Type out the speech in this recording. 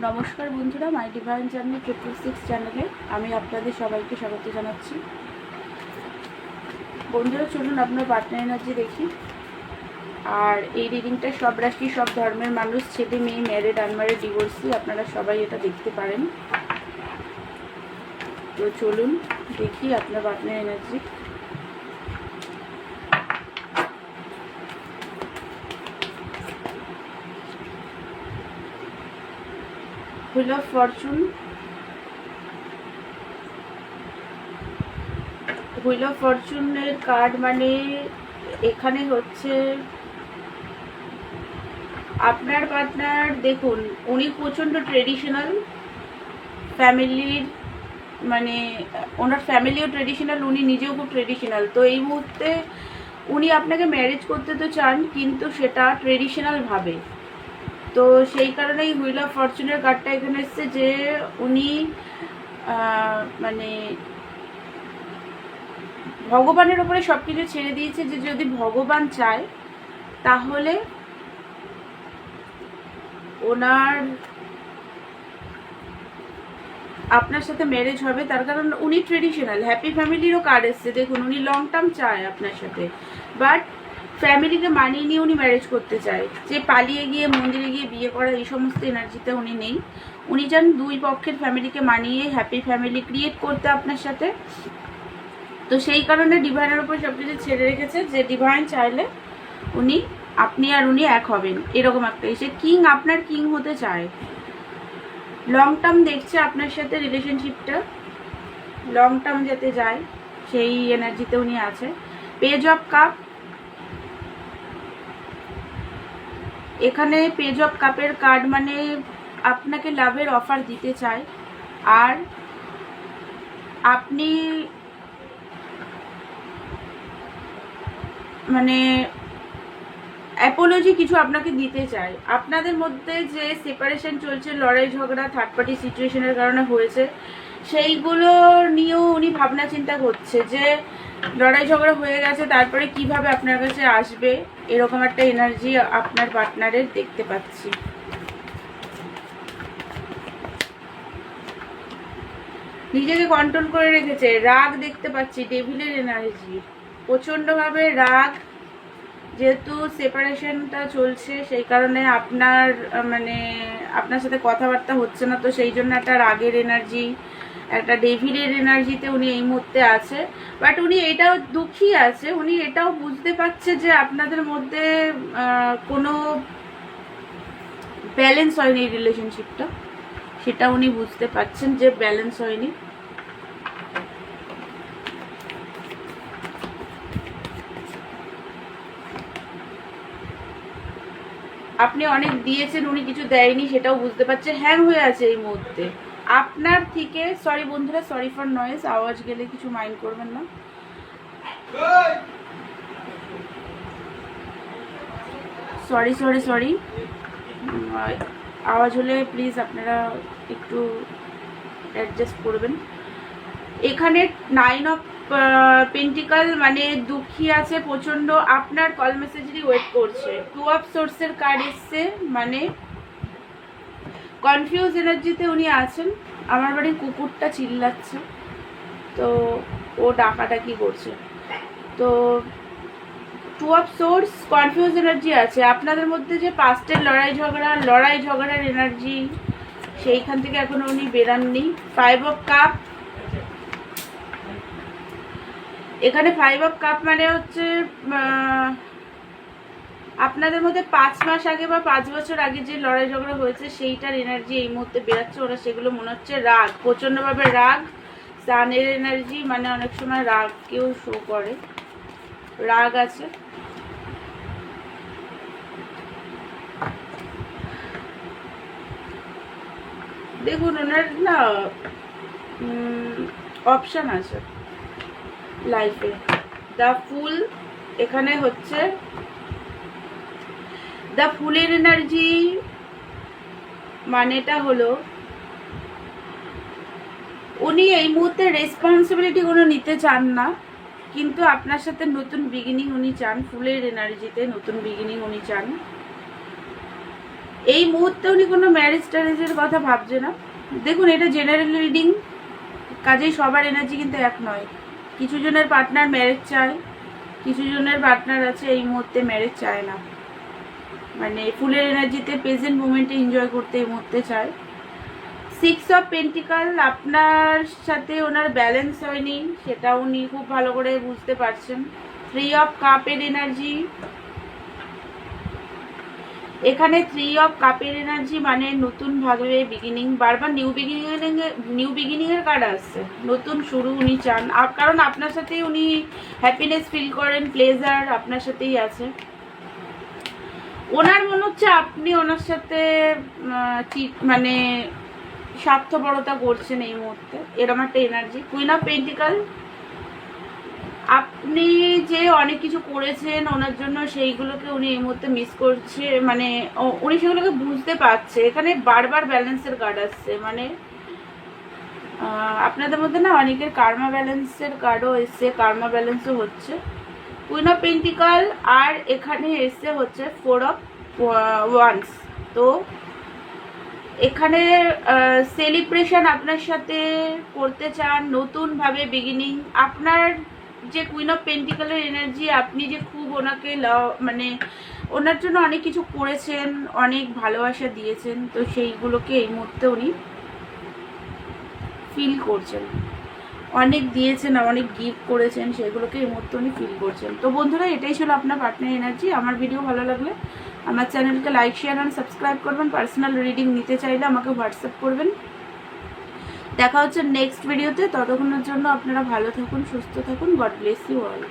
নমস্কার বন্ধুরা, my divine journey triple six চ্যানেলে আমি আপনাদের সবাইকে স্বাগত জানাচ্ছি। বন্ধুরা, চলুন আপনার পার্টনার এনার্জি দেখি। আর এই রিডিংটা সব রাশি, সব ধর্মের মানুষ, ছেলে, মেয়ে ম্যারেড আনম্যারেড ডিভোর্সি আপনারা সবাই এটা দেখতে পারেন। তো চলুন দেখি আপনার partner energy wheel of fortune wheel of ফরচুনের card মানে এখানে হচ্ছে আপনার পার্টনার দেখুন, উনি প্রচণ্ড ট্রেডিশনাল ফ্যামিলির মানে ওনার ফ্যামিলিও ট্রেডিশনাল উনি নিজেও খুব ট্রেডিশনাল তো এই মুহূর্তে উনি আপনাকে ম্যারেজ করতে তো চান, কিন্তু সেটা ট্রেডিশনাল ভাবে। তো সেই কারণেই হুইল অফ ফরচুনের কার্ডটা এখানে এসছে যে উনি মানে ভগবানের ওপরে সব কিছু ছেড়ে দিয়েছে যে যদি ভগবান চায়, তাহলে ওনার আপনার সাথে ম্যারেজ হবে। তার কারণ উনি ট্রেডিশনাল হ্যাপি ফ্যামিলিরও কার্ড এসছে। দেখুন, উনি লং টার্ম চায় আপনার সাথে। বাট ফ্যামিলিকে মানিয়ে নিয়ে উনি ম্যারেজ করতে চায়। যে পালিয়ে গিয়ে, মন্দিরে গিয়ে বিয়ে করা এই সমস্ত এনার্জিতে উনি নেই। উনি চান দুই পক্ষের ফ্যামিলিকে মানিয়ে হ্যাপি ফ্যামিলি ক্রিয়েট করতে আপনার সাথে। তো সেই কারণে ডিভাইনের উপর সব কিছু ছেড়ে রেখেছে যে ডিভাইন চাইলে উনি, আপনি আর উনি এক হবেন। এরকম একটা এসে কিং আপনার কিং হতে চায়। লং টার্ম দেখছে আপনার সাথে রিলেশনশিপটা লং টার্ম যাতে যায়, সেই এনার্জিতে উনি আছে। পেজ অফ কাপ এখানে পেজ অফ কাপের কার্ড মানে আপনাকে লাভের অফার দিতে চায় আর আপনি মানে অ্যাপোলজি কিছু আপনাকে দিতে চাই। আপনাদের মধ্যে যে সেপারেশন চলছে, লড়াই ঝগড়া থার্ড পার্টি সিচুয়েশনের কারণে হয়েছে, সেইগুলো নিয়েও উনি ভাবনা চিন্তা করছে যে লড়াই ঝগড়া হয়ে গেছে, তারপরে কীভাবে আপনার কাছে আসবে? এরকম একটা এনার্জি আপনার পার্টনারের দেখতে পাচ্ছি। নিজেকে কন্ট্রোল করে রেখেছে, রাগ দেখতে পাচ্ছি ডেভিলের এনার্জি প্রচণ্ডভাবে রাগ, যেহেতু সেপারেশনটা চলছে, সেই কারণে আপনার মানে আপনার সাথে কথাবার্তা হচ্ছে না, তো সেই জন্য একটা রাগের এনার্জি একটা ডেভিলের এনার্জিতে উনি এই মুহূর্তে আছে। বাট উনি এটাও দুঃখী আছে, উনি এটাও বুঝতে পারছে যে আপনাদের মধ্যে কোনো ব্যালেন্স হয়নি এই রিলেশনশিপটা সেটা উনি বুঝতে পারছেন যে ব্যালেন্স হয়নি। আপনি অনেক দিয়েছেন উনি কিছু দেয়নি সেটাও বুঝতে পারছে। হ্যাং হয়ে আছে এই মুহূর্তে। আপনার থেকে সরি বন্ধুরা সরি ফর নয়েস আওয়াজ গেলে কিছু মাইন্ড করবেন না। সরি সরি সরি আওয়াজ হলে প্লিজ আপনারা একটু অ্যাডজাস্ট করবেন। এখানে নাইন অফ পেন্টিকাল মানে দুঃখী আছে প্রচণ্ড আপনার কল মেসেজেরই ওয়েট করছে। টু অফ সোর্সের কার্ড এসছে মানে কনফিউজ এনার্জিতে উনি আছেন। আমার বাড়ির কুকুরটা চিল্লাচ্ছে। তো ও ডাকাডাকি করছে। তো two of source confuse energy আছে। আপনাদের মধ্যে যে পাস্টের লড়াই ঝগড়া, লড়াই ঝগড়ার এনার্জি সেইখান থেকে এখনও উনি বেরাননি। ফাইভ অফ কাপ এখানে ফাইভ অফ কাপ মানে হচ্ছে আপনাদের মধ্যে পাঁচ মাস আগে বা পাঁচ বছর আগে যে লড়াই ঝগড়া হয়েছে, সেইটার এনার্জি এই মুহূর্তে বেরাচ্ছে। ওরা সেগুলো মনে হচ্ছে রাগ, প্রচণ্ডভাবে রাগ সানের এনার্জি মানে অনেক সময় রাগকেও শো করে। রাগ আছে। দেখুন, ওনার না অপশান আছে। লাইফে দ্য ফুল এখানে হচ্ছে দ্য ফুলের এনার্জি মানেটা হলো উনি এই মুহূর্তে রেসপন্সিবিলিটি কোনো নিতে চান না, কিন্তু আপনার সাথে নতুন বিগিনিং উনি চান, ফুলের এনার্জিতে নতুন বিগিনিং উনি চান। এই মুহূর্তে উনি কোনো ম্যারেজ ট্যারেজের কথা ভাবছে না। দেখুন, এটা জেনারেল রিডিং কাজেই সবার এনার্জি কিন্তু এক নয়। কিছু জনের পার্টনার ম্যারেজ চায় কিছু জনের পার্টনার আছে এই মুহূর্তে ম্যারেজ চায় না। মানে ফুলের এনার্জিতে প্রেজেন্ট মুমেন্টে এনজয় করতে এই মুহূর্তে চায়। সিক্স অফ পেন্টিকাল আপনার সাথে ওনার ব্যালেন্স হয়নি সেটা উনি খুব ভালো করে বুঝতে পারছেন। থ্রি অফ কাপের এনার্জি এখানে থ্রি অফ কাপের এনার্জি মানে নতুন ভাবে বিগিনিং বারবার নিউ বিগিনিং নিউ বিগিনিং এর কার্ড আসছে। নতুন শুরু উনি চান। কারণ আপনার সাথে উনি হ্যাপিনেস ফিল করেন প্লেজার আপনার সাথেই আছে। ওনার মনে হচ্ছে আপনি ওনার সাথে মানে স্বার্থপরতা করছেন এই মুহূর্তে। এরকম একটা এনার্জি কুইন অফ পেন্টিকাল আপনি যে অনেক কিছু করেছেন ওনার জন্য, সেইগুলোকে উনি এই মুহূর্তে মিস করছে মানে উনি সেগুলোকে বুঝতে পারছে। এখানে বারবার ব্যালেন্সের কার্ড আসছে মানে আপনাদের মধ্যে না অনেকের কার্মা ব্যালেন্সের কার্ডও এসছে কার্মা ব্যালেন্সও হচ্ছে। কুইন অফ পেন্টিকাল আর এখানে এসছে হচ্ছে ফোর অফ ওয়ান্স তো, এখানে সেলিব্রেশন আপনার সাথে করতে চান, নতুনভাবে বিগিনিং আপনার যে কুইন অফ পেন্টিকালের এনার্জি আপনি যে খুব ওনাকে মানে ওনার জন্য অনেক কিছু করেছেন, অনেক ভালোবাসা দিয়েছেন, তো সেইগুলোকে এই মুহূর্তে উনি ফিল করছেন। অনেক দিয়েছেন, অনেক গিফট করেছেন, সেগুলোকে এই মুহূর্তে উনি ফিল করছেন। তো বন্ধুরা, এটাই ছিল আপনার পার্টনার এনার্জি আমার ভিডিও ভালো লাগলে আমার চ্যানেলকে লাইক শেয়ার অ্যান্ড সাবস্ক্রাইব করবেন। পার্সোনাল রিডিং নিতে চাইলে আমাকে হোয়াটসঅ্যাপ করবেন। দেখা হচ্ছে নেক্সট ভিডিওতে ততক্ষণের জন্য আপনারা ভালো থাকুন, সুস্থ থাকুন। God bless you all